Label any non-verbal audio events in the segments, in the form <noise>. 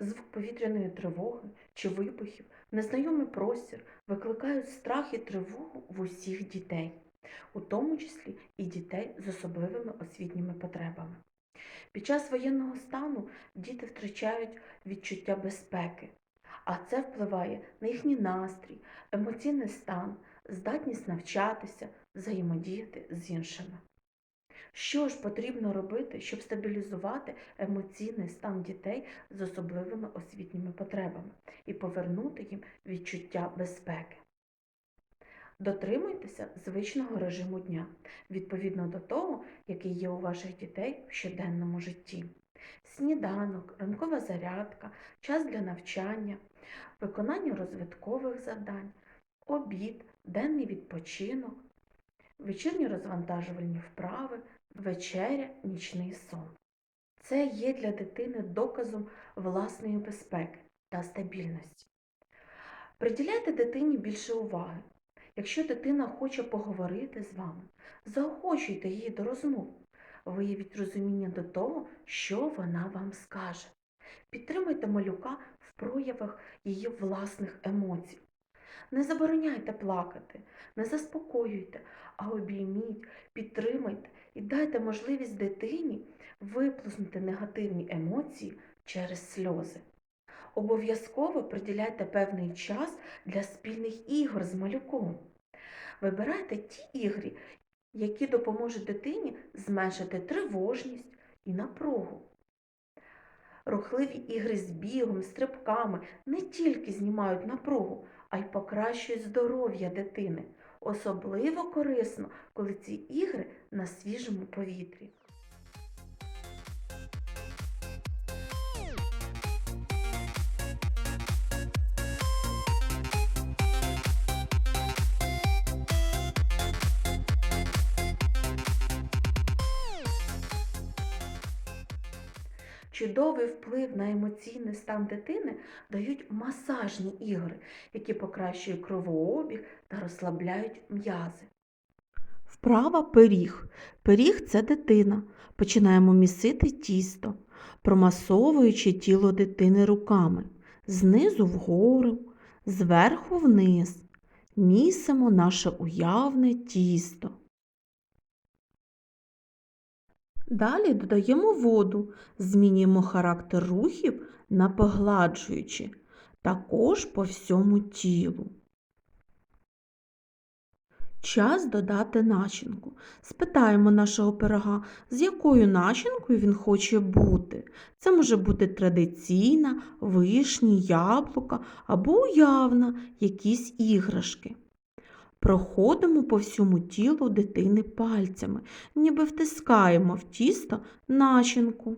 Звук повітряної тривоги чи вибухів, незнайомий простір викликають страх і тривогу в усіх дітей, у тому числі і дітей з особливими освітніми потребами. Під час воєнного стану діти втрачають відчуття безпеки, а це впливає на їхній настрій, емоційний стан, здатність навчатися, взаємодіяти з іншими. Що ж потрібно робити, щоб стабілізувати емоційний стан дітей з особливими освітніми потребами і повернути їм відчуття безпеки? Дотримуйтеся звичного режиму дня, відповідно до того, який є у ваших дітей в щоденному житті. Сніданок, ранкова зарядка, час для навчання, виконання розвиткових завдань, обід, денний відпочинок, вечірні розвантажувальні вправи, вечеря, нічний сон. Це є для дитини доказом власної безпеки та стабільності. Приділяйте дитині більше уваги. Якщо дитина хоче поговорити з вами, заохочуйте її до розмов, виявіть розуміння до того, що вона вам скаже. Підтримуйте малюка в проявах її власних емоцій. Не забороняйте плакати, не заспокоюйте, а обійміть, підтримайте і дайте можливість дитині виплеснути негативні емоції через сльози. Обов'язково приділяйте певний час для спільних ігор з малюком. Вибирайте ті ігри, які допоможуть дитині зменшити тривожність і напругу. Рухливі ігри з бігом, стрибками не тільки знімають напругу, а й покращують здоров'я дитини. Особливо корисно, коли ці ігри на свіжому повітрі. Чудовий вплив на емоційний стан дитини дають масажні ігри, які покращують кровообіг та розслабляють м'язи. Вправа пиріг. Пиріг це дитина. Починаємо місити тісто, промасовуючи тіло дитини руками, знизу вгору, зверху вниз. Місимо наше уявне тісто. Далі додаємо воду, змінюємо характер рухів на погладжуючі, також по всьому тілу. Час додати начинку. Спитаємо нашого пирога, з якою начинкою він хоче бути. Це може бути традиційна, вишні, яблука або уявна, якісь іграшки. Проходимо по всьому тілу дитини пальцями, ніби втискаємо в тісто начинку.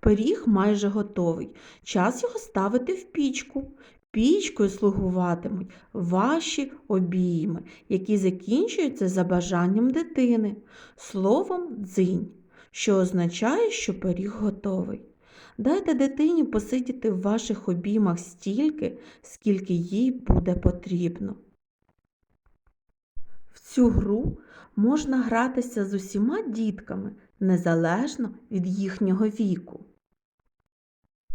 Пиріг майже готовий. Час його ставити в пічку. Пічкою слугуватимуть ваші обійми, які закінчуються за бажанням дитини, словом дзинь, що означає, що пиріг готовий. Дайте дитині посидіти в ваших обіймах стільки, скільки їй буде потрібно. В цю гру можна гратися з усіма дітками незалежно від їхнього віку.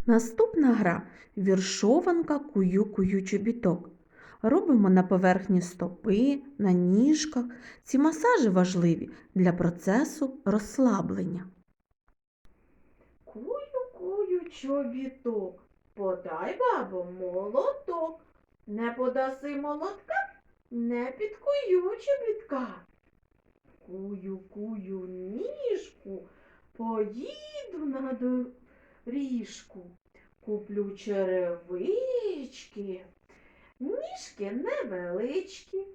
Наступна гра віршованка кую-кую чобіток. Робимо на поверхні стопи, на ніжках. Ці масажі важливі для процесу розслаблення. Кую-кую чобіток, подай бабо молоток. Не подаси молотка, не підкую чобітка. Кую-кую ніжку, поїду на доріжку. Куплю черевички, ніжки невеличкі.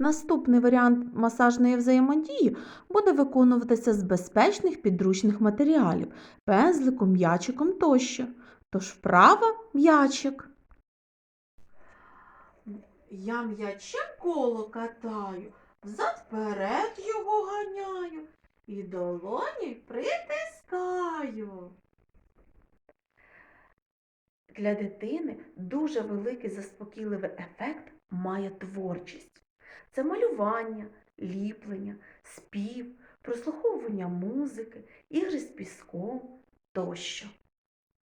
Наступний варіант масажної взаємодії буде виконуватися з безпечних підручних матеріалів пензликом, м'ячиком тощо. Тож вправа м'ячик. Я м'ячем коло катаю, взад його ганяю і долоні притискаю. Для дитини дуже великий заспокійливий ефект має творчість. Це малювання, ліплення, спів, прослуховування музики, ігри з піском, тощо.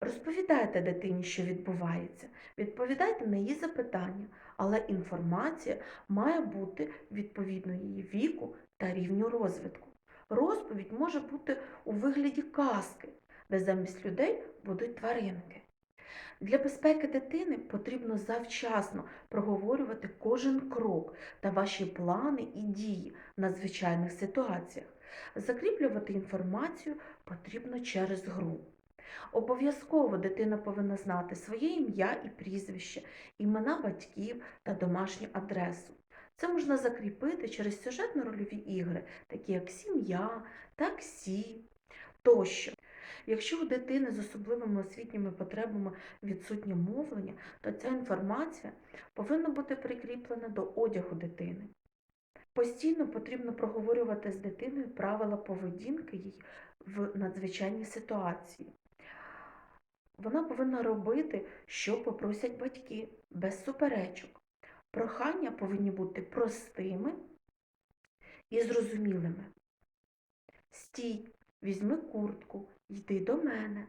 Розповідайте дитині, що відбувається, відповідайте на її запитання, але інформація має бути відповідно її віку та рівню розвитку. Розповідь може бути у вигляді казки, де замість людей будуть тваринки. Для безпеки дитини потрібно завчасно проговорювати кожен крок та ваші плани і дії в надзвичайних ситуаціях. Закріплювати інформацію потрібно через гру. Обов'язково дитина повинна знати своє ім'я і прізвище, імена батьків та домашню адресу. Це можна закріпити через сюжетно-рольові ігри, такі як сім'я, таксі тощо. Якщо у дитини з особливими освітніми потребами відсутнє мовлення, то ця інформація повинна бути прикріплена до одягу дитини. Постійно потрібно проговорювати з дитиною правила поведінки їй в надзвичайній ситуації. Вона повинна робити, що попросять батьки, без суперечок. Прохання повинні бути простими і зрозумілими. Стій, візьми куртку, йди до мене,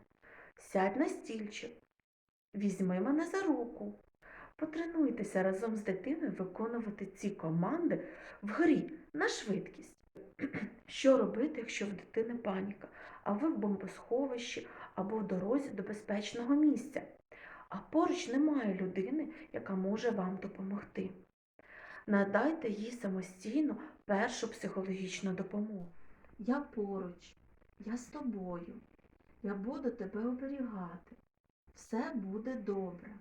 сядь на стільчик, візьми мене за руку. Потренуйтеся разом з дитиною виконувати ці команди в грі на швидкість. <clears throat> Що робити, якщо в дитини паніка, а ви в бомбосховищі або в дорозі до безпечного місця, а поруч немає людини, яка може вам допомогти. Надайте їй самостійно першу психологічну допомогу. Я поруч, я з тобою. Я буду тебе оберігати. Все буде добре.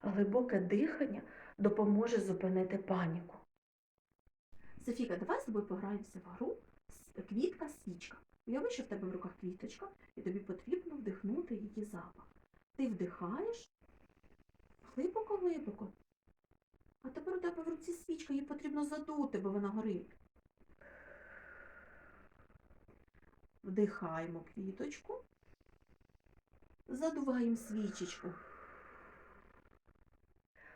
Глибоке дихання допоможе зупинити паніку. Софіка, давай з тобою пограємося в гру квітка свічка. Уяви, що в тебе в руках квіточка, і тобі потрібно вдихнути її запах. Ти вдихаєш глибоко-глибоко. А тепер у тебе в руці свічка, її потрібно задути, бо вона горить. Вдихаємо квіточку, задуваємо свічечку.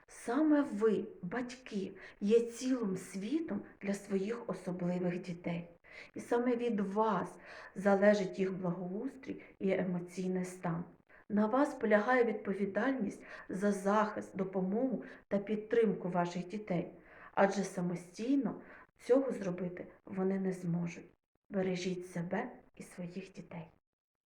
Саме ви, батьки, є цілим світом для своїх особливих дітей. І саме від вас залежить їх благоустрій і емоційний стан. На вас полягає відповідальність за захист, допомогу та підтримку ваших дітей, адже самостійно цього зробити вони не зможуть. Бережіть себе і своїх дітей.